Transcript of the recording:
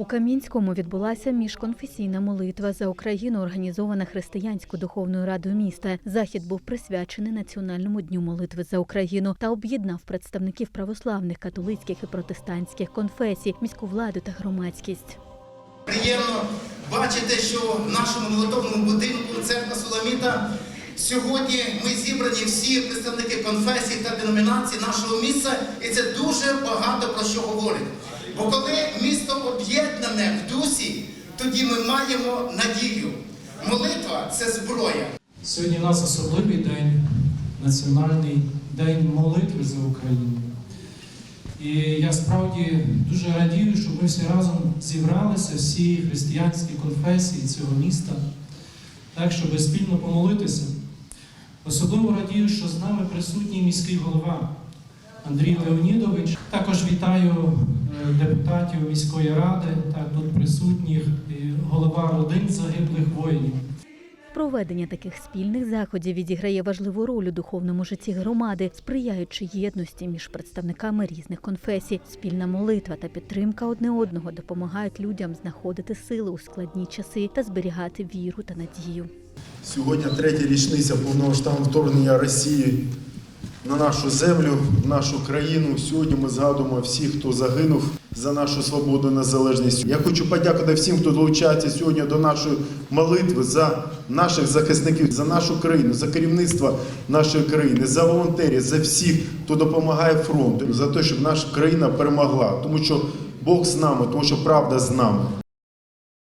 У Кам'янському відбулася міжконфесійна молитва за Україну, організована християнською духовною радою міста. Захід був присвячений Національному дню молитви за Україну та об'єднав представників православних, католицьких і протестантських конфесій, міську владу та громадськість. Приємно бачити, що в нашому молитовному будинку церква Соломіта сьогодні ми зібрані всі представники конфесій та деномінацій нашого міста, і це дуже багато про що говорить. Бо коли місто об'єднане в дусі, тоді ми маємо надію. Молитва це зброя. Сьогодні у нас особливий день, національний день молитви за Україну. І я справді дуже радію, що ми всі разом зібралися, всі християнські конфесії цього міста, так, щоб спільно помолитися. Особливо радію, що з нами присутній міський голова Андрій Леонідович. Депутатів міської ради, так, тут присутніх, голова родин загиблих воїнів. Проведення таких спільних заходів відіграє важливу роль у духовному житті громади, сприяючи єдності між представниками різних конфесій. Спільна молитва та підтримка одне одного допомагають людям знаходити сили у складні часи та зберігати віру та надію. Сьогодні третя річниця повномасштабного вторгнення Росії на нашу землю, в нашу країну. Сьогодні ми згадуємо всіх, хто загинув за нашу свободу незалежність. Я хочу подякувати всім, хто долучається сьогодні до нашої молитви за наших захисників, за нашу країну, за керівництво нашої країни, за волонтерів, за всіх, хто допомагає фронту, за те, щоб наша країна перемогла, тому що Бог з нами, тому що правда з нами.